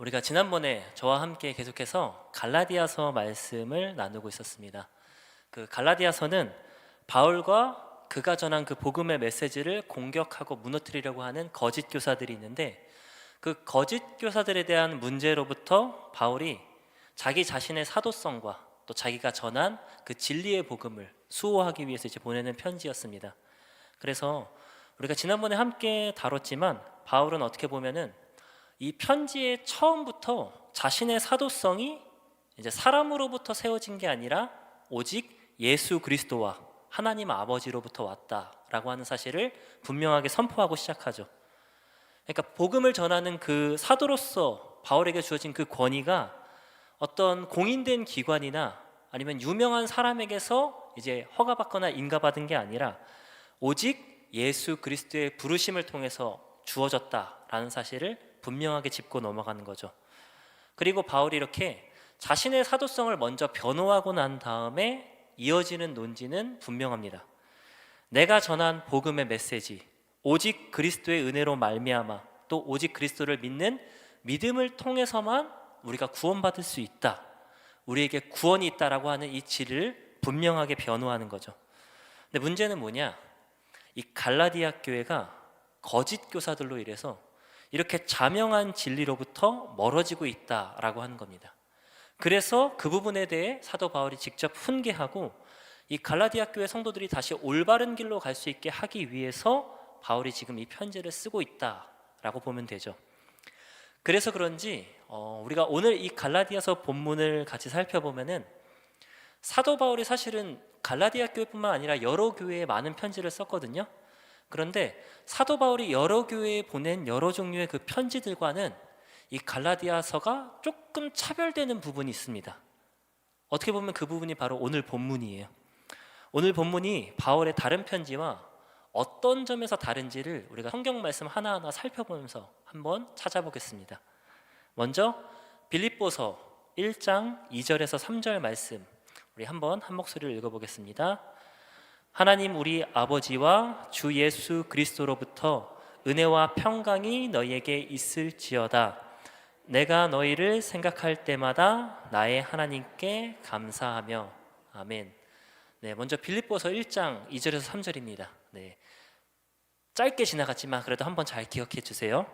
우리가 지난번에 저와 함께 계속해서 갈라디아서 말씀을 나누고 있었습니다. 그 갈라디아서는 바울과 그가 전한 그 복음의 메시지를 공격하고 무너뜨리려고 하는 거짓 교사들이 있는데 그 거짓 교사들에 대한 문제로부터 바울이 자기 자신의 사도성과 또 자기가 전한 그 진리의 복음을 수호하기 위해서 이제 보내는 편지였습니다. 그래서 우리가 지난번에 함께 다뤘지만 바울은 어떻게 보면은 이 편지의 처음부터 자신의 사도성이 이제 사람으로부터 세워진 게 아니라 오직 예수 그리스도와 하나님 아버지로부터 왔다라고 하는 사실을 분명하게 선포하고 시작하죠. 그러니까 복음을 전하는 그 사도로서 바울에게 주어진 그 권위가 어떤 공인된 기관이나 아니면 유명한 사람에게서 이제 허가받거나 인가받은 게 아니라 오직 예수 그리스도의 부르심을 통해서 주어졌다라는 사실을 분명하게 짚고 넘어가는 거죠. 그리고 바울이 이렇게 자신의 사도성을 먼저 변호하고 난 다음에 이어지는 논지는 분명합니다. 내가 전한 복음의 메시지, 오직 그리스도의 은혜로 말미암아 또 오직 그리스도를 믿는 믿음을 통해서만 우리가 구원받을 수 있다. 우리에게 구원이 있다라고 하는 이 진리를 분명하게 변호하는 거죠. 근데 문제는 뭐냐? 이 갈라디아 교회가 거짓 교사들로 인해서 이렇게 자명한 진리로부터 멀어지고 있다라고 하는 겁니다. 그래서 그 부분에 대해 사도 바울이 직접 훈계하고 이 갈라디아 교회 성도들이 다시 올바른 길로 갈 수 있게 하기 위해서 바울이 지금 이 편지를 쓰고 있다라고 보면 되죠. 그래서 그런지 어, 우리가 오늘 이 갈라디아서 본문을 같이 살펴보면은 사도 바울이 사실은 갈라디아 교회뿐만 아니라 여러 교회에 많은 편지를 썼거든요. 그런데 사도 바울이 여러 교회에 보낸 여러 종류의 그 편지들과는 이 갈라디아서가 조금 차별되는 부분이 있습니다. 어떻게 보면 그 부분이 바로 오늘 본문이에요. 오늘 본문이 바울의 다른 편지와 어떤 점에서 다른지를 우리가 성경 말씀 하나하나 살펴보면서 한번 찾아보겠습니다. 먼저 빌립보서 1장 2절에서 3절 말씀 우리 한번 한 목소리를 읽어보겠습니다. 하나님 우리 아버지와 주 예수 그리스도로부터 은혜와 평강이 너희에게 있을지어다. 내가 너희를 생각할 때마다 나의 하나님께 감사하며 아멘. 네, 먼저 빌립보서 1장 2절에서 3절입니다. 네. 짧게 지나갔지만 그래도 한번 잘 기억해 주세요.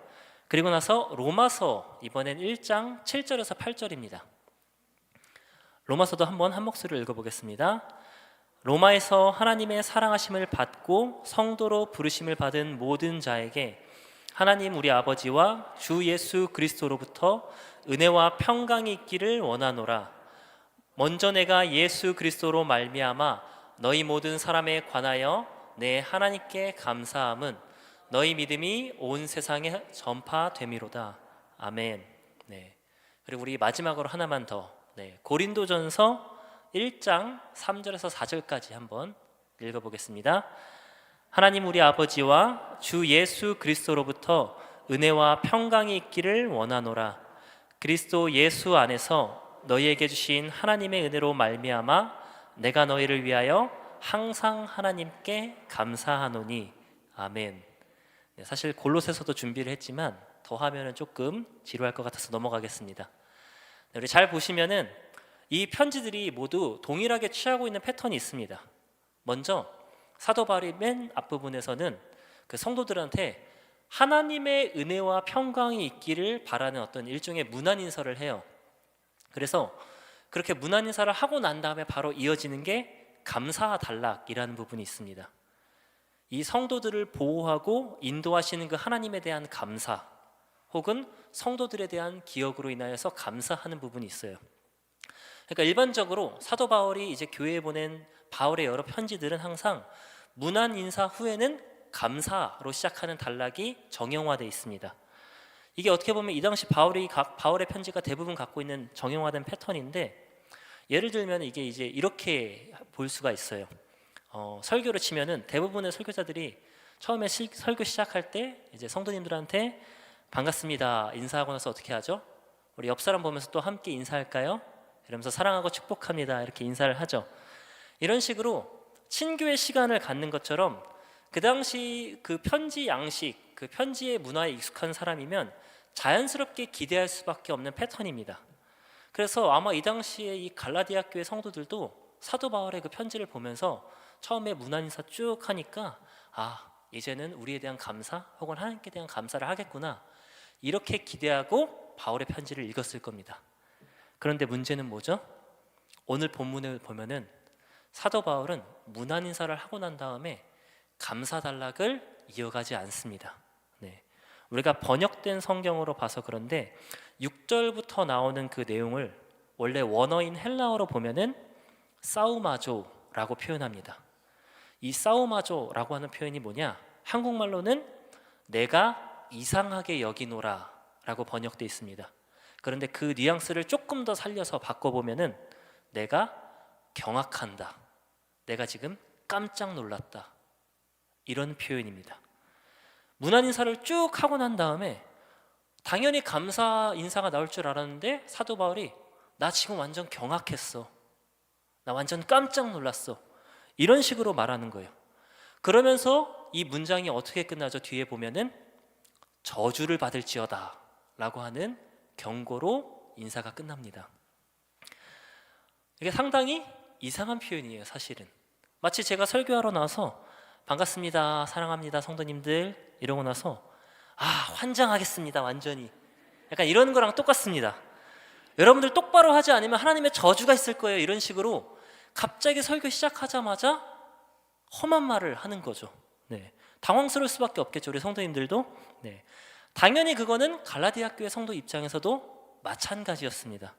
그리고 나서 로마서 이번엔 1장 7절에서 8절입니다. 로마서도 한번 한 목소리를 읽어 보겠습니다. 로마에서 하나님의 사랑하심을 받고 성도로 부르심을 받은 모든 자에게 하나님 우리 아버지와 주 예수 그리스도로부터 은혜와 평강이 있기를 원하노라. 먼저 내가 예수 그리스도로 말미암아 너희 모든 사람에 관하여 내 하나님께 감사함은 너희 믿음이 온 세상에 전파됨이로다. 아멘. 네. 그리고 우리 마지막으로 하나만 더. 네. 고린도전서 1장 3절에서 4절까지 한번 읽어 보겠습니다. 하나님 우리 아버지와 주 예수 그리스도로부터 은혜와 평강이 있기를 원하노라. 그리스도 예수 안에서 너희에게 주신 하나님의 은혜로 말미암아 내가 너희를 위하여 항상 하나님께 감사하노니 아멘. 네, 사실 골로새서도 준비를 했지만 더 하면은 조금 지루할 것 같아서 넘어가겠습니다. 네, 우리 잘 보시면은 이 편지들이 모두 동일하게 취하고 있는 패턴이 있습니다. 먼저 사도 바울이 맨 앞부분에서는 그 성도들한테 하나님의 은혜와 평강이 있기를 바라는 어떤 일종의 문안 인사를 해요. 그래서 그렇게 문안 인사를 하고 난 다음에 바로 이어지는 게 감사 단락이라는 부분이 있습니다. 이 성도들을 보호하고 인도하시는 그 하나님에 대한 감사 혹은 성도들에 대한 기억으로 인하여서 감사하는 부분이 있어요. 그러니까 일반적으로 사도 바울이 이제 교회에 보낸 바울의 여러 편지들은 항상 문안 인사 후에는 감사로 시작하는 단락이 정형화되어 있습니다. 이게 어떻게 보면 이 당시 바울이 바울의 편지가 대부분 갖고 있는 정형화된 패턴인데 예를 들면 이게 이제 이렇게 볼 수가 있어요. 어, 설교를 치면은 대부분의 설교자들이 처음에 시, 설교 시작할 때 이제 성도님들한테 반갑습니다 인사하고 나서 어떻게 하죠? 우리 옆 사람 보면서 또 함께 인사할까요? 이러면서 사랑하고 축복합니다 이렇게 인사를 하죠. 이런 식으로 친교의 시간을 갖는 것처럼 그 당시 그 편지 양식, 그 편지의 문화에 익숙한 사람이면 자연스럽게 기대할 수밖에 없는 패턴입니다. 그래서 아마 이 당시에 이 갈라디아 교회 성도들도 사도 바울의 그 편지를 보면서 처음에 문안 인사 쭉 하니까 아 이제는 우리에 대한 감사 혹은 하나님께 대한 감사를 하겠구나 이렇게 기대하고 바울의 편지를 읽었을 겁니다. 그런데 문제는 뭐죠? 오늘 본문을 보면은 사도 바울은 문안 인사를 하고 난 다음에 감사 단락을 이어가지 않습니다. 네. 우리가 번역된 성경으로 봐서 그런데 6절부터 나오는 그 내용을 원래 원어인 헬라어로 보면은 싸우마조라고 표현합니다. 이 싸우마조라고 하는 표현이 뭐냐? 한국말로는 내가 이상하게 여기노라라고 번역돼 있습니다. 그런데 그 뉘앙스를 조금 더 살려서 바꿔보면은 내가 경악한다. 내가 지금 깜짝 놀랐다. 이런 표현입니다. 문안 인사를 쭉 하고 난 다음에 당연히 감사 인사가 나올 줄 알았는데 사도 바울이 나 지금 완전 경악했어. 나 완전 깜짝 놀랐어. 이런 식으로 말하는 거예요. 그러면서 이 문장이 어떻게 끝나죠? 뒤에 보면은 저주를 받을지어다 라고 하는 경고로 인사가 끝납니다. 이게 상당히 이상한 표현이에요, 사실은. 마치 제가 설교하러 나서 반갑습니다, 사랑합니다, 성도님들 이러고 나서 아 환장하겠습니다, 완전히. 약간 이런 거랑 똑같습니다. 여러분들 똑바로 하지 않으면 하나님의 저주가 있을 거예요. 이런 식으로 갑자기 설교 시작하자마자 험한 말을 하는 거죠. 네. 당황스러울 수밖에 없겠죠. 우리 성도님들도. 네. 당연히 그거는 갈라디아 교회 성도 입장에서도 마찬가지였습니다.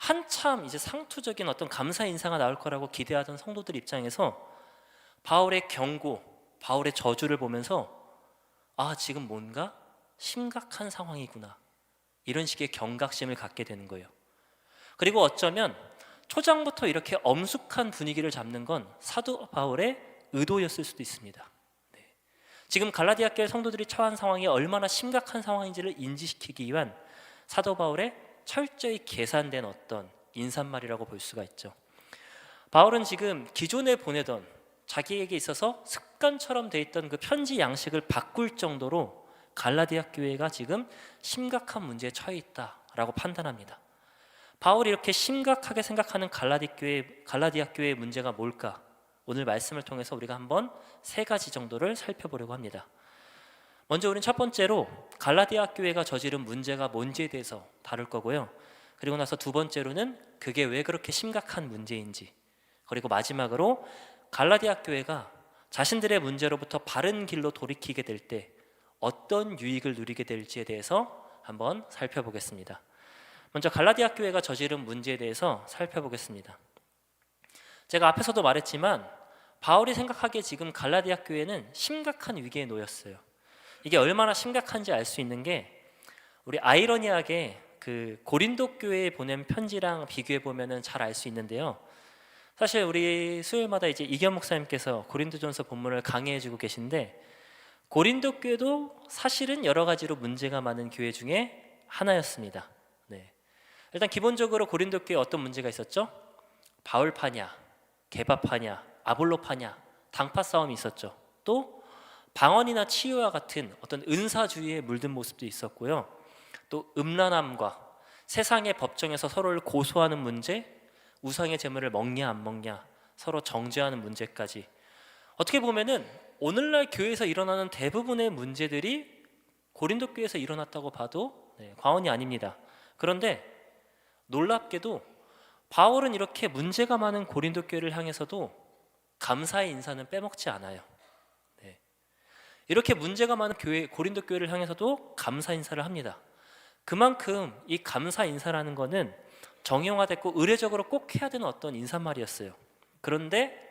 한참 이제 상투적인 어떤 감사 인사가 나올 거라고 기대하던 성도들 입장에서 바울의 경고, 바울의 저주를 보면서 아, 지금 뭔가 심각한 상황이구나. 이런 식의 경각심을 갖게 되는 거예요. 그리고 어쩌면 초장부터 이렇게 엄숙한 분위기를 잡는 건 사도 바울의 의도였을 수도 있습니다. 네. 지금 갈라디아 교회 성도들이 처한 상황이 얼마나 심각한 상황인지를 인지시키기 위한 사도 바울의 철저히 계산된 어떤 인사말이라고 볼 수가 있죠. 바울은 지금 기존에 보내던 자기에게 있어서 습관처럼 돼 있던 그 편지 양식을 바꿀 정도로 갈라디아 교회가 지금 심각한 문제에 처해 있다라고 판단합니다. 바울이 이렇게 심각하게 생각하는 갈라디 교회 갈라디아 교회의 문제가 뭘까? 오늘 말씀을 통해서 우리가 한번 세 가지 정도를 살펴보려고 합니다. 먼저 우리는 첫 번째로 갈라디아 교회가 저지른 문제가 뭔지에 대해서 다룰 거고요. 그리고 나서 두 번째로는 그게 왜 그렇게 심각한 문제인지. 그리고 마지막으로 갈라디아 교회가 자신들의 문제로부터 바른 길로 돌이키게 될 때 어떤 유익을 누리게 될지에 대해서 한번 살펴보겠습니다. 먼저 갈라디아 교회가 저지른 문제에 대해서 살펴보겠습니다. 제가 앞에서도 말했지만 바울이 생각하기에 지금 갈라디아 교회는 심각한 위기에 놓였어요. 이게 얼마나 심각한지 알 수 있는 게 우리 아이러니하게 그 고린도 교회에 보낸 편지랑 비교해 보면은 잘 알 수 있는데요. 사실 우리 수요일마다 이제 이견 목사님께서 고린도전서 본문을 강의해 주고 계신데 고린도 교회도 사실은 여러 가지로 문제가 많은 교회 중에 하나였습니다. 네. 일단 기본적으로 고린도 교회 어떤 문제가 있었죠? 바울파냐, 개바파냐, 아볼로파냐, 당파 싸움이 있었죠. 또 방언이나 치유와 같은 어떤 은사주의에 물든 모습도 있었고요. 또 음란함과 세상의 법정에서 서로를 고소하는 문제, 우상의 제물을 먹냐 안 먹냐, 서로 정죄하는 문제까지 어떻게 보면은 오늘날 교회에서 일어나는 대부분의 문제들이 고린도 교회에서 일어났다고 봐도 네, 과언이 아닙니다. 그런데 놀랍게도 바울은 이렇게 문제가 많은 고린도 교회를 향해서도 감사의 인사는 빼먹지 않아요. 네. 이렇게 문제가 많은 교회 고린도 교회를 향해서도 감사 인사를 합니다. 그만큼 이 감사 인사라는 것은 정형화됐고 의례적으로 꼭 해야 되는 어떤 인사말이었어요. 그런데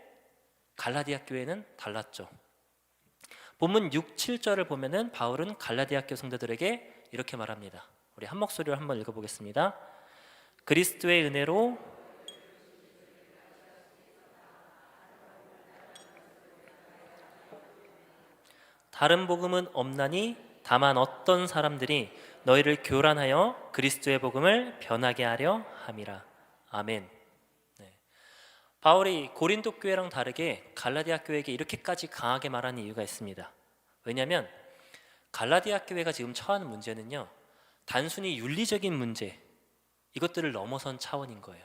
갈라디아 교회는 달랐죠. 본문 6, 7절을 보면은 바울은 갈라디아 교 성도들에게 이렇게 말합니다. 우리 한 목소리로 한번 읽어보겠습니다. 그리스도의 은혜로 다른 복음은 없나니 다만 어떤 사람들이 너희를 교란하여 그리스도의 복음을 변하게 하려 함이라. 아멘. 네. 바울이 고린도 교회랑 다르게 갈라디아 교회에게 이렇게까지 강하게 말하는 이유가 있습니다. 왜냐하면 갈라디아 교회가 지금 처하는 문제는요. 단순히 윤리적인 문제 이것들을 넘어선 차원인 거예요.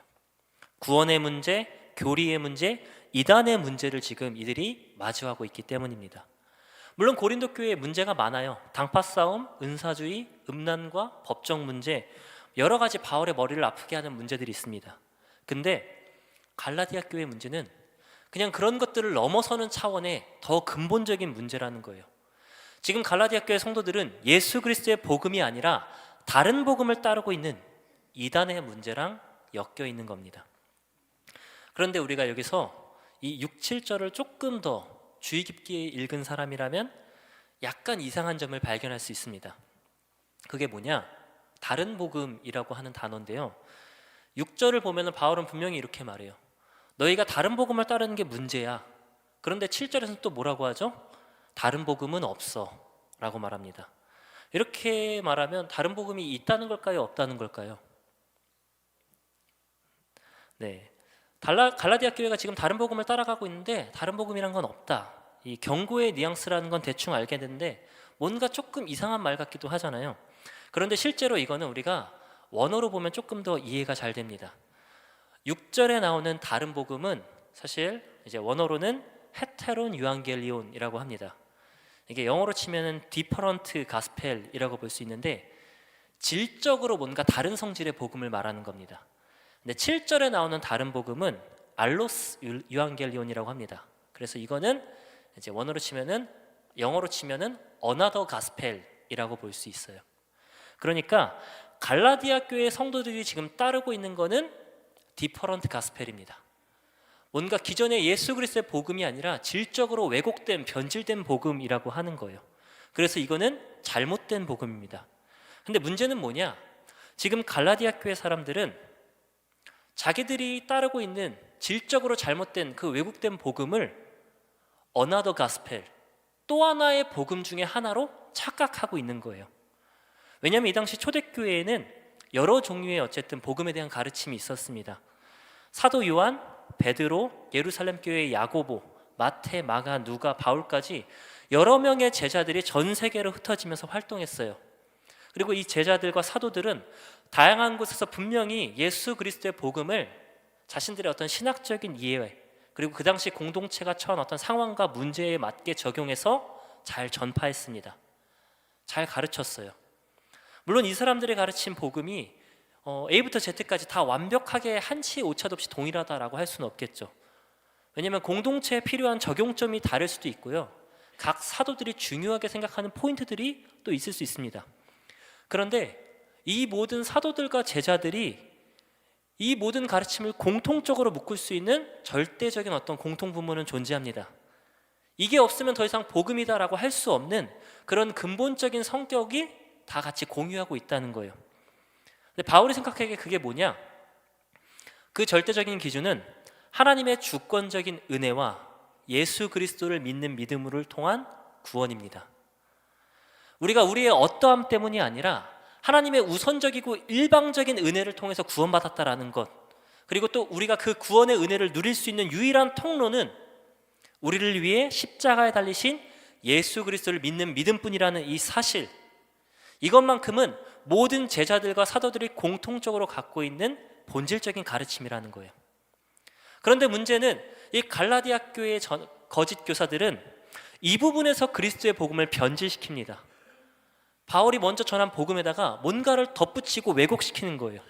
구원의 문제, 교리의 문제, 이단의 문제를 지금 이들이 마주하고 있기 때문입니다. 물론 고린도 교회에 문제가 많아요. 당파 싸움, 은사주의, 음란과 법정 문제, 여러 가지 바울의 머리를 아프게 하는 문제들이 있습니다. 근데 갈라디아 교회 문제는 그냥 그런 것들을 넘어서는 차원의 더 근본적인 문제라는 거예요. 지금 갈라디아 교회 성도들은 예수 그리스도의 복음이 아니라 다른 복음을 따르고 있는 이단의 문제랑 엮여 있는 겁니다. 그런데 우리가 여기서 이 6, 7절을 조금 더 주의 깊게 읽은 사람이라면 약간 이상한 점을 발견할 수 있습니다. 그게 뭐냐? 다른 복음이라고 하는 단어인데요. 6절을 보면 바울은 분명히 이렇게 말해요. 너희가 다른 복음을 따르는 게 문제야. 그런데 7절에서는 또 뭐라고 하죠? 다른 복음은 없어. 라고 말합니다. 이렇게 말하면 다른 복음이 있다는 걸까요? 없다는 걸까요? 네. 달라, 갈라디아 교회가 지금 다른 복음을 따라가고 있는데 다른 복음이란 건 없다. 이 경고의 뉘앙스라는 건 대충 알겠는데 뭔가 조금 이상한 말 같기도 하잖아요. 그런데 실제로 이거는 우리가 원어로 보면 조금 더 이해가 잘 됩니다. 6절에 나오는 다른 복음은 사실 이제 원어로는 헤테론 유앙겔리온이라고 합니다. 이게 영어로 치면은 디퍼런트 가스펠이라고 볼 수 있는데 질적으로 뭔가 다른 성질의 복음을 말하는 겁니다. 근데 7절에 나오는 다른 복음은 알로스 유- 유앙겔리온이라고 합니다. 그래서 이거는 이제 원어로 치면은 영어로 치면은 어나더 가스펠이라고 볼 수 있어요. 그러니까 갈라디아 교회 성도들이 지금 따르고 있는 거는 디퍼런트 가스펠입니다. 뭔가 기존의 예수 그리스도의 복음이 아니라 질적으로 왜곡된 변질된 복음이라고 하는 거예요. 그래서 이거는 잘못된 복음입니다. 근데 문제는 뭐냐? 지금 갈라디아 교회 사람들은 자기들이 따르고 있는 질적으로 잘못된 그 왜곡된 복음을 어나더 가스펠 또 하나의 복음 중에 하나로 착각하고 있는 거예요. 왜냐하면 이 당시 초대교회에는 여러 종류의 어쨌든 복음에 대한 가르침이 있었습니다. 사도 요한, 베드로, 예루살렘 교회의 야고보, 마태, 마가, 누가, 바울까지 여러 명의 제자들이 전 세계로 흩어지면서 활동했어요. 그리고 이 제자들과 사도들은 다양한 곳에서 분명히 예수 그리스도의 복음을 자신들의 어떤 신학적인 이해 그리고 그 당시 공동체가 처한 어떤 상황과 문제에 맞게 적용해서 잘 전파했습니다. 잘 가르쳤어요. 물론 이 사람들이 가르친 복음이 어, A부터 Z까지 다 완벽하게 한치 오차도 없이 동일하다라고 할 수는 없겠죠. 왜냐하면 공동체에 필요한 적용점이 다를 수도 있고요. 각 사도들이 중요하게 생각하는 포인트들이 또 있을 수 있습니다. 그런데 이 모든 사도들과 제자들이 이 모든 가르침을 공통적으로 묶을 수 있는 절대적인 어떤 공통 부문은 존재합니다. 이게 없으면 더 이상 복음이다라고 할 수 없는 그런 근본적인 성격이 다 같이 공유하고 있다는 거예요. 근데 바울이 생각하기에 그게 뭐냐? 그 절대적인 기준은 하나님의 주권적인 은혜와 예수 그리스도를 믿는 믿음을 통한 구원입니다. 우리가 우리의 어떠함 때문이 아니라 하나님의 우선적이고 일방적인 은혜를 통해서 구원받았다라는 것. 그리고 또 우리가 그 구원의 은혜를 누릴 수 있는 유일한 통로는 우리를 위해 십자가에 달리신 예수 그리스도를 믿는 믿음뿐이라는 이 사실. 이것만큼은 모든 제자들과 사도들이 공통적으로 갖고 있는 본질적인 가르침이라는 거예요. 그런데 문제는 이 갈라디아 교회의 전- 거짓 교사들은 이 부분에서 그리스도의 복음을 변질시킵니다. 바울이 먼저 전한 복음에다가 뭔가를 덧붙이고 왜곡시키는 거예요.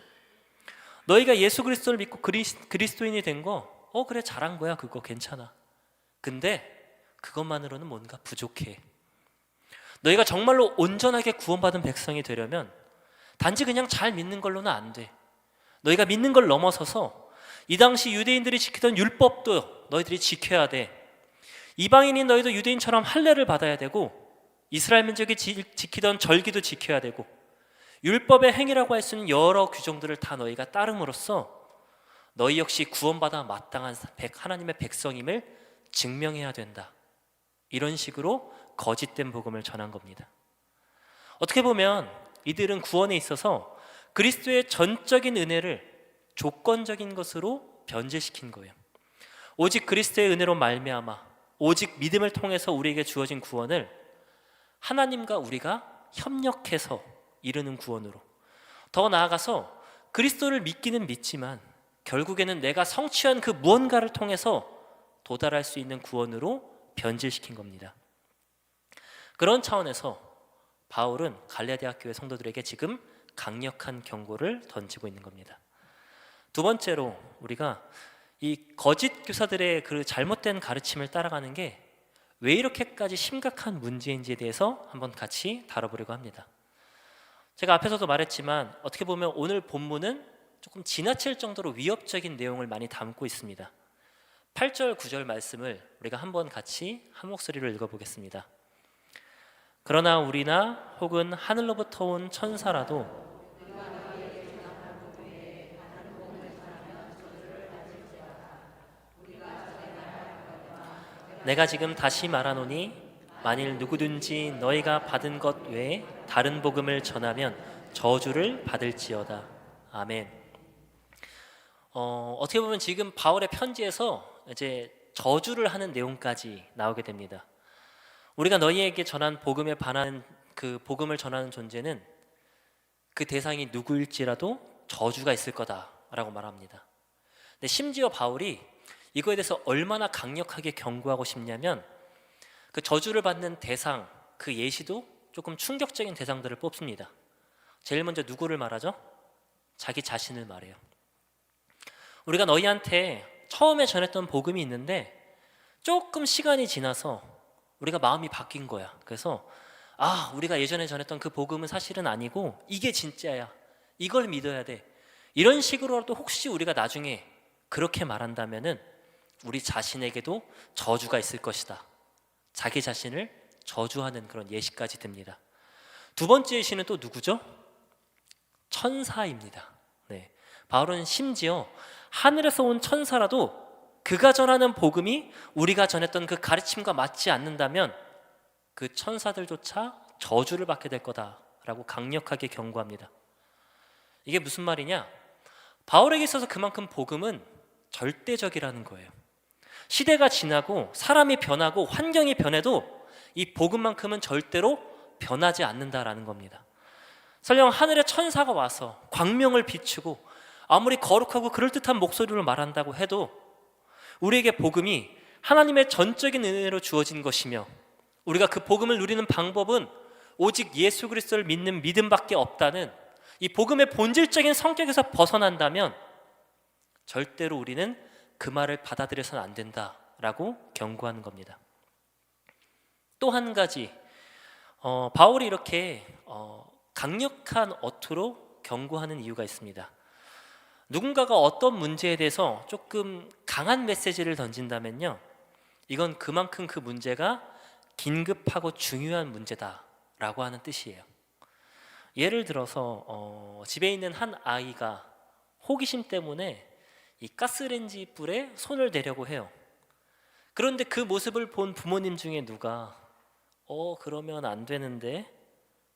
너희가 예수 그리스도를 믿고 그리스, 그리스도인이 된 거, 어 그래 잘한 거야 그거 괜찮아. 근데 그것만으로는 뭔가 부족해. 너희가 정말로 온전하게 구원받은 백성이 되려면 단지 그냥 잘 믿는 걸로는 안 돼. 너희가 믿는 걸 넘어서서 이 당시 유대인들이 지키던 율법도 너희들이 지켜야 돼. 이방인인 너희도 유대인처럼 할례를 받아야 되고 이스라엘 민족이 지, 지키던 절기도 지켜야 되고 율법의 행위라고 할 수 있는 여러 규정들을 다 너희가 따름으로써 너희 역시 구원받아 마땅한 백- 하나님의 백성임을 증명해야 된다. 이런 식으로 거짓된 복음을 전한 겁니다. 어떻게 보면 이들은 구원에 있어서 그리스도의 전적인 은혜를 조건적인 것으로 변질시킨 거예요. 오직 그리스도의 은혜로 말미암아 오직 믿음을 통해서 우리에게 주어진 구원을 하나님과 우리가 협력해서 이르는 구원으로 더 나아가서 그리스도를 믿기는 믿지만 결국에는 내가 성취한 그 무언가를 통해서 도달할 수 있는 구원으로 변질시킨 겁니다. 그런 차원에서 바울은 갈라디아 교회 성도들에게 지금 강력한 경고를 던지고 있는 겁니다. 두 번째로 우리가 이 거짓 교사들의 그 잘못된 가르침을 따라가는 게 왜 이렇게까지 심각한 문제인지에 대해서 한번 같이 다뤄보려고 합니다. 제가 앞에서도 말했지만 어떻게 보면 오늘 본문은 조금 지나칠 정도로 위협적인 내용을 많이 담고 있습니다. 8절, 9절 말씀을 우리가 한번 같이 한 목소리로 읽어보겠습니다. 그러나 우리나 혹은 하늘로부터 온 천사라도 내가 지금 다시 말하노니 만일 누구든지 너희가 받은 것 외에 다른 복음을 전하면 저주를 받을지어다. 아멘. 어, 어떻게 보면 지금 바울의 편지에서 이제 저주를 하는 내용까지 나오게 됩니다. 우리가 너희에게 전한 복음에 반하는 그 복음을 전하는 존재는 그 대상이 누구일지라도 저주가 있을 거다라고 말합니다. 근데 심지어 바울이 이거에 대해서 얼마나 강력하게 경고하고 싶냐면 그 저주를 받는 대상 그 예시도 조금 충격적인 대상들을 뽑습니다. 제일 먼저 누구를 말하죠? 자기 자신을 말해요. 우리가 너희한테 처음에 전했던 복음이 있는데 조금 시간이 지나서 우리가 마음이 바뀐 거야. 그래서 아, 우리가 예전에 전했던 그 복음은 사실은 아니고 이게 진짜야. 이걸 믿어야 돼. 이런 식으로라도 혹시 우리가 나중에 그렇게 말한다면은 우리 자신에게도 저주가 있을 것이다. 자기 자신을 저주하는 그런 예시까지 듭니다. 두 번째 예시는 또 누구죠? 천사입니다. 네. 바울은 심지어 하늘에서 온 천사라도 그가 전하는 복음이 우리가 전했던 그 가르침과 맞지 않는다면 그 천사들조차 저주를 받게 될 거다라고 강력하게 경고합니다. 이게 무슨 말이냐? 바울에게 있어서 그만큼 복음은 절대적이라는 거예요. 시대가 지나고 사람이 변하고 환경이 변해도 이 복음만큼은 절대로 변하지 않는다라는 겁니다. 설령 하늘의 천사가 와서 광명을 비추고 아무리 거룩하고 그럴듯한 목소리로 말한다고 해도 우리에게 복음이 하나님의 전적인 은혜로 주어진 것이며 우리가 그 복음을 누리는 방법은 오직 예수 그리스도를 믿는 믿음밖에 없다는 이 복음의 본질적인 성격에서 벗어난다면 절대로 우리는 그 말을 받아들여서는 안 된다라고 경고하는 겁니다. 또 한 가지 어, 바울이 이렇게 어, 강력한 어투로 경고하는 이유가 있습니다. 누군가가 어떤 문제에 대해서 조금 강한 메시지를 던진다면요, 이건 그만큼 그 문제가 긴급하고 중요한 문제다라고 하는 뜻이에요. 예를 들어서 어, 집에 있는 한 아이가 호기심 때문에 이 가스레인지 불에 손을 대려고 해요. 그런데 그 모습을 본 부모님 중에 누가 어 그러면 안 되는데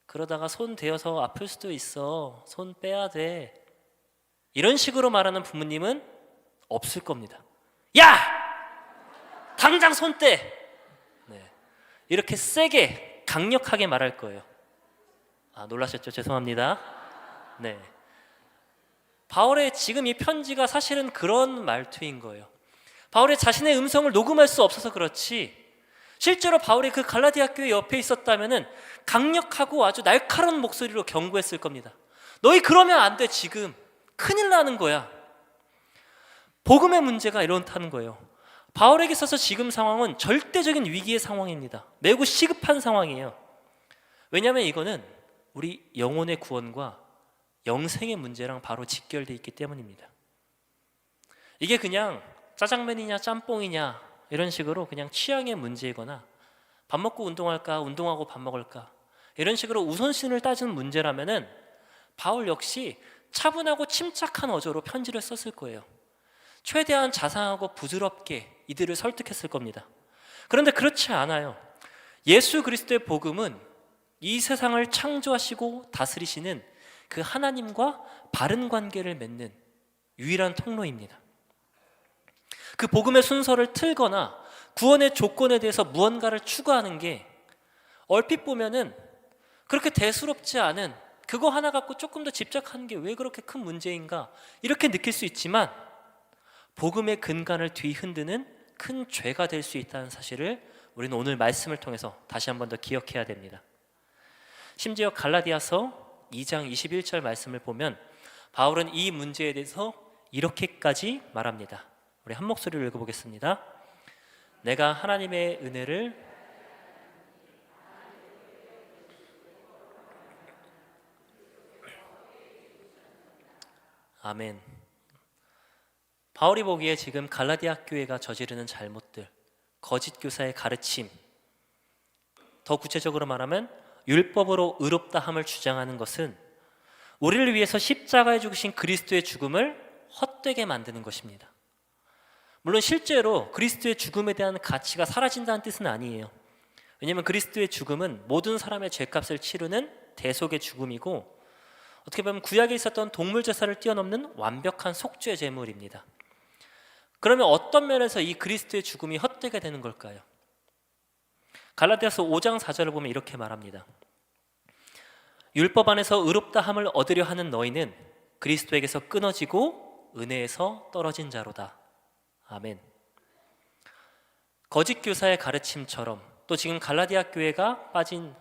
그러다가 손 대어서 아플 수도 있어 손 빼야 돼 이런 식으로 말하는 부모님은 없을 겁니다. 야 당장 손 떼. 네. 이렇게 세게 강력하게 말할 거예요. 아 놀라셨죠? 죄송합니다. 네. 바울의 지금 이 편지가 사실은 그런 말투인 거예요. 바울의 자신의 음성을 녹음할 수 없어서 그렇지 실제로 바울이 그 갈라디아 교회 옆에 있었다면은 강력하고 아주 날카로운 목소리로 경고했을 겁니다. 너희 그러면 안 돼, 지금. 큰일 나는 거야. 복음의 문제가 이렇다는 거예요. 바울에게 있어서 지금 상황은 절대적인 위기의 상황입니다. 매우 시급한 상황이에요. 왜냐하면 이거는 우리 영혼의 구원과 영생의 문제랑 바로 직결돼 있기 때문입니다. 이게 그냥 짜장면이냐 짬뽕이냐 이런 식으로 그냥 취향의 문제이거나 밥 먹고 운동할까 운동하고 밥 먹을까 이런 식으로 우선순위를 따지는 문제라면은 바울 역시 차분하고 침착한 어조로 편지를 썼을 거예요. 최대한 자상하고 부드럽게 이들을 설득했을 겁니다. 그런데 그렇지 않아요. 예수 그리스도의 복음은 이 세상을 창조하시고 다스리시는 그 하나님과 바른 관계를 맺는 유일한 통로입니다. 그 복음의 순서를 틀거나 구원의 조건에 대해서 무언가를 추구하는 게 얼핏 보면은 그렇게 대수롭지 않은 그거 하나 갖고 조금 더 집착하는 게 왜 그렇게 큰 문제인가 이렇게 느낄 수 있지만 복음의 근간을 뒤흔드는 큰 죄가 될 수 있다는 사실을 우리는 오늘 말씀을 통해서 다시 한 번 더 기억해야 됩니다. 심지어 갈라디아서 2장 21절 말씀을 보면 바울은 이 문제에 대해서 이렇게까지 말합니다. 우리 한 목소리로 읽어보겠습니다. 내가 하나님의 은혜를 아멘. 바울이 보기에 지금 갈라디아 교회가 저지르는 잘못들, 거짓 교사의 가르침, 더 구체적으로 말하면 율법으로 의롭다함을 주장하는 것은 우리를 위해서 십자가에 죽으신 그리스도의 죽음을 헛되게 만드는 것입니다. 물론 실제로 그리스도의 죽음에 대한 가치가 사라진다는 뜻은 아니에요. 왜냐하면 그리스도의 죽음은 모든 사람의 죄값을 치르는 대속의 죽음이고 어떻게 보면 구약에 있었던 동물 제사를 뛰어넘는 완벽한 속죄 제물입니다. 그러면 어떤 면에서 이 그리스도의 죽음이 헛되게 되는 걸까요? 갈라디아서 5장 4절을 보면 이렇게 말합니다. 율법 안에서 의롭다함을 얻으려 하는 너희는 그리스도에게서 끊어지고 은혜에서 떨어진 자로다. 아멘. 거짓 교사의 가르침처럼 또 지금 갈라디아 교회가 빠진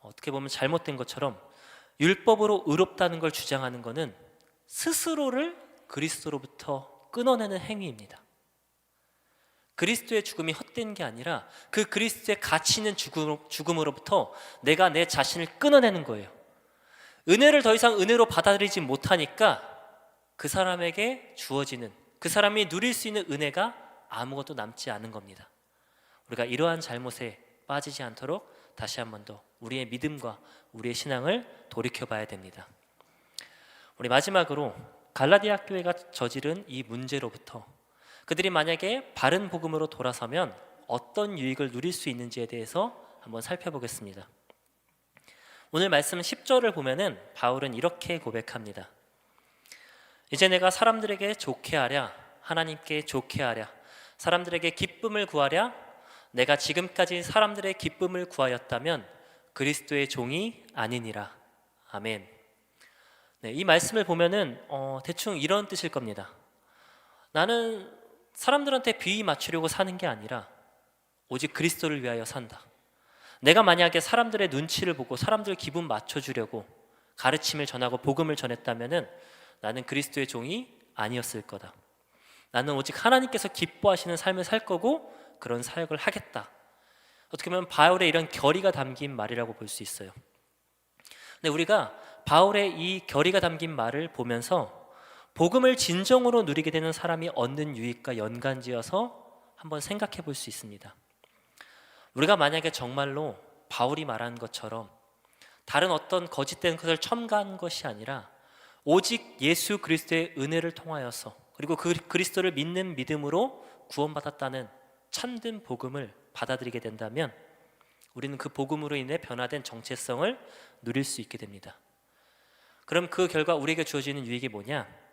어떻게 보면 잘못된 것처럼 율법으로 의롭다는 걸 주장하는 것은 스스로를 그리스도로부터 끊어내는 행위입니다. 그리스도의 죽음이 헛된 게 아니라 그 그리스도의 가치 있는 죽음, 으로부터 내가 내 자신을 끊어내는 거예요. 은혜를 더 이상 은혜로 받아들이지 못하니까 그 사람에게 주어지는 그 사람이 누릴 수 있는 은혜가 아무것도 남지 않은 겁니다. 우리가 이러한 잘못에 빠지지 않도록 다시 한 번 더 우리의 믿음과 우리의 신앙을 돌이켜 봐야 됩니다. 우리 마지막으로 갈라디아 교회가 저지른 이 문제로부터 그들이 만약에 바른 복음으로 돌아서면 어떤 유익을 누릴 수 있는지에 대해서 한번 살펴보겠습니다. 오늘 말씀 10절을 보면은 바울은 이렇게 고백합니다. 이제 내가 사람들에게 좋게 하랴 하나님께 좋게 하랴 사람들에게 기쁨을 구하랴 내가 지금까지 사람들의 기쁨을 구하였다면 그리스도의 종이 아니니라. 아멘. 네, 이 말씀을 보면은 어, 대충 이런 뜻일 겁니다. 나는 사람들한테 비위 맞추려고 사는 게 아니라 오직 그리스도를 위하여 산다. 내가 만약에 사람들의 눈치를 보고 사람들 기분 맞춰주려고 가르침을 전하고 복음을 전했다면은 나는 그리스도의 종이 아니었을 거다. 나는 오직 하나님께서 기뻐하시는 삶을 살 거고 그런 사역을 하겠다. 어떻게 보면 바울의 이런 결의가 담긴 말이라고 볼 수 있어요. 근데 우리가 바울의 이 결의가 담긴 말을 보면서 복음을 진정으로 누리게 되는 사람이 얻는 유익과 연관지어서 한번 생각해 볼 수 있습니다. 우리가 만약에 정말로 바울이 말한 것처럼 다른 어떤 거짓된 것을 첨가한 것이 아니라 오직 예수 그리스도의 은혜를 통하여서 그리고 그 그리스도를 믿는 믿음으로 구원받았다는 참된 복음을 받아들이게 된다면 우리는 그 복음으로 인해 변화된 정체성을 누릴 수 있게 됩니다. 그럼 그 결과 우리에게 주어지는 유익이 뭐냐?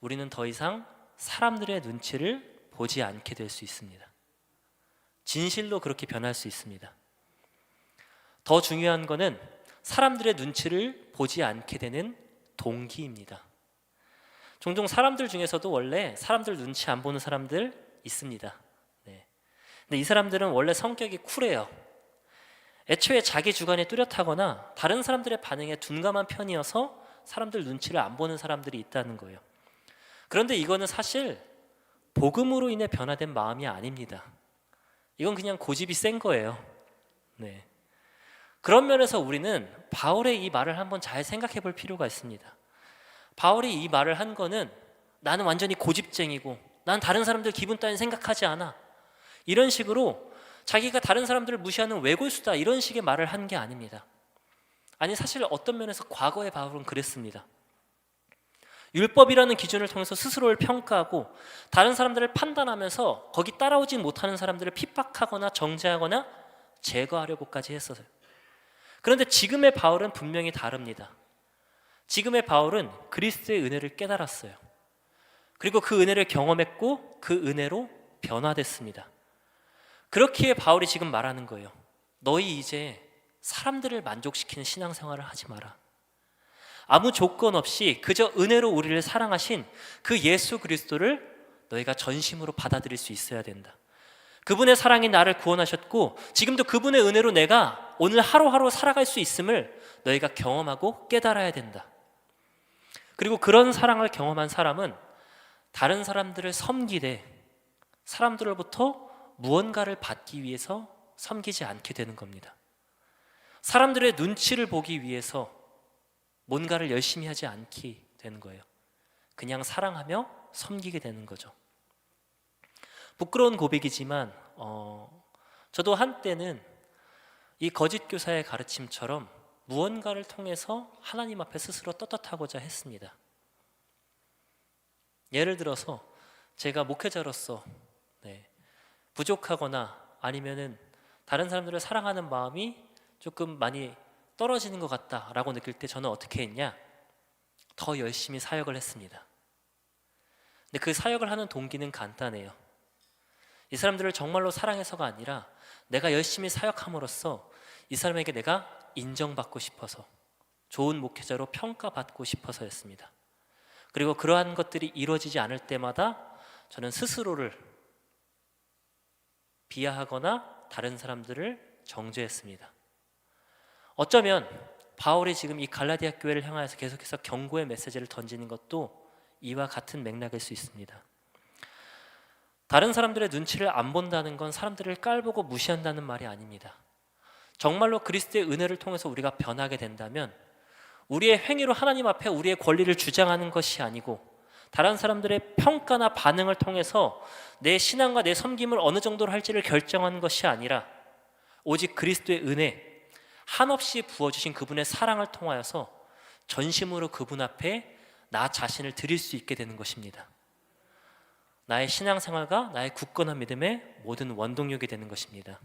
우리는 더 이상 사람들의 눈치를 보지 않게 될 수 있습니다. 진실로 그렇게 변할 수 있습니다. 더 중요한 것은 사람들의 눈치를 보지 않게 되는 동기입니다. 종종 사람들 중에서도 원래 사람들 눈치 안 보는 사람들 있습니다. 근데 이 사람들은 원래 성격이 쿨해요. 애초에 자기 주관이 뚜렷하거나 다른 사람들의 반응에 둔감한 편이어서 사람들 눈치를 안 보는 사람들이 있다는 거예요. 그런데 이거는 사실 복음으로 인해 변화된 마음이 아닙니다. 이건 그냥 고집이 센 거예요. 네. 그런 면에서 우리는 바울의 이 말을 한번 잘 생각해 볼 필요가 있습니다. 바울이 이 말을 한 거는 나는 완전히 고집쟁이고 난 다른 사람들 기분 따윈 생각하지 않아. 이런 식으로 자기가 다른 사람들을 무시하는 외골수다 이런 식의 말을 한 게 아닙니다. 아니 사실 어떤 면에서 과거의 바울은 그랬습니다. 율법이라는 기준을 통해서 스스로를 평가하고 다른 사람들을 판단하면서 거기 따라오지 못하는 사람들을 핍박하거나 정죄하거나 제거하려고까지 했었어요. 그런데 지금의 바울은 분명히 다릅니다. 지금의 바울은 그리스도의 은혜를 깨달았어요. 그리고 그 은혜를 경험했고 그 은혜로 변화됐습니다. 그렇기에 바울이 지금 말하는 거예요. 너희 이제 사람들을 만족시키는 신앙생활을 하지 마라. 아무 조건 없이 그저 은혜로 우리를 사랑하신 그 예수 그리스도를 너희가 전심으로 받아들일 수 있어야 된다. 그분의 사랑이 나를 구원하셨고 지금도 그분의 은혜로 내가 오늘 하루하루 살아갈 수 있음을 너희가 경험하고 깨달아야 된다. 그리고 그런 사랑을 경험한 사람은 다른 사람들을 섬기되 사람들로부터 무언가를 받기 위해서 섬기지 않게 되는 겁니다. 사람들의 눈치를 보기 위해서 뭔가를 열심히 하지 않게 되는 거예요. 그냥 사랑하며 섬기게 되는 거죠. 부끄러운 고백이지만 어, 저도 한때는 이 거짓 교사의 가르침처럼 무언가를 통해서 하나님 앞에 스스로 떳떳하고자 했습니다. 예를 들어서 제가 목회자로서 네, 부족하거나 아니면은 다른 사람들을 사랑하는 마음이 조금 많이 떨어지는 것 같다라고 느낄 때 저는 어떻게 했냐? 더 열심히 사역을 했습니다. 근데 그 사역을 하는 동기는 간단해요. 이 사람들을 정말로 사랑해서가 아니라 내가 열심히 사역함으로써 이 사람에게 내가 인정받고 싶어서 좋은 목회자로 평가받고 싶어서였습니다. 그리고 그러한 것들이 이루어지지 않을 때마다 저는 스스로를 비하하거나 다른 사람들을 정죄했습니다. 어쩌면 바울이 지금 이 갈라디아 교회를 향하여서 계속해서 경고의 메시지를 던지는 것도 이와 같은 맥락일 수 있습니다. 다른 사람들의 눈치를 안 본다는 건 사람들을 깔보고 무시한다는 말이 아닙니다. 정말로 그리스도의 은혜를 통해서 우리가 변하게 된다면 우리의 행위로 하나님 앞에 우리의 권리를 주장하는 것이 아니고 다른 사람들의 평가나 반응을 통해서 내 신앙과 내 섬김을 어느 정도로 할지를 결정하는 것이 아니라 오직 그리스도의 은혜 한없이 부어주신 그분의 사랑을 통하여서 전심으로 그분 앞에 나 자신을 드릴 수 있게 되는 것입니다. 나의 신앙생활과 나의 굳건한 믿음의 모든 원동력이 되는 것입니다.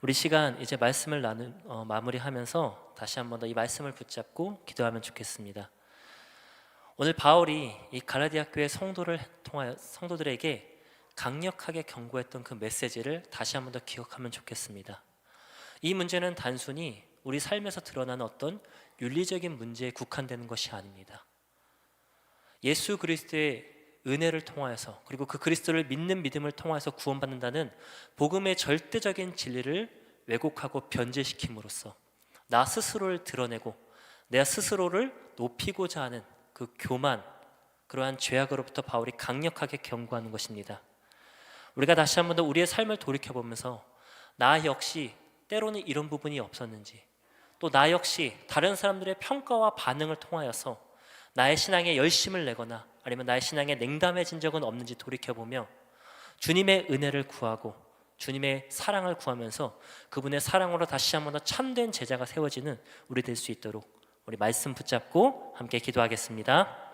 우리 시간 이제 말씀을 나눈 어, 마무리하면서 다시 한번 더 이 말씀을 붙잡고 기도하면 좋겠습니다. 오늘 바울이 이 갈라디아 교회 성도를 통하여 성도들에게 강력하게 경고했던 그 메시지를 다시 한번 더 기억하면 좋겠습니다. 이 문제는 단순히 우리 삶에서 드러나는 어떤 윤리적인 문제에 국한되는 것이 아닙니다. 예수 그리스도의 은혜를 통하여서 그리고 그 그리스도를 믿는 믿음을 통하여서 구원받는다는 복음의 절대적인 진리를 왜곡하고 변제시킴으로써 나 스스로를 드러내고 내 스스로를 높이고자 하는 그 교만 그러한 죄악으로부터 바울이 강력하게 경고하는 것입니다. 우리가 다시 한 번 더 우리의 삶을 돌이켜 보면서 나 역시 때로는 이런 부분이 없었는지 또 나 역시 다른 사람들의 평가와 반응을 통하여서 나의 신앙에 열심을 내거나 아니면 나의 신앙에 냉담해진 적은 없는지 돌이켜보며 주님의 은혜를 구하고 주님의 사랑을 구하면서 그분의 사랑으로 다시 한번 더 참된 제자가 세워지는 우리 될 수 있도록 우리 말씀 붙잡고 함께 기도하겠습니다.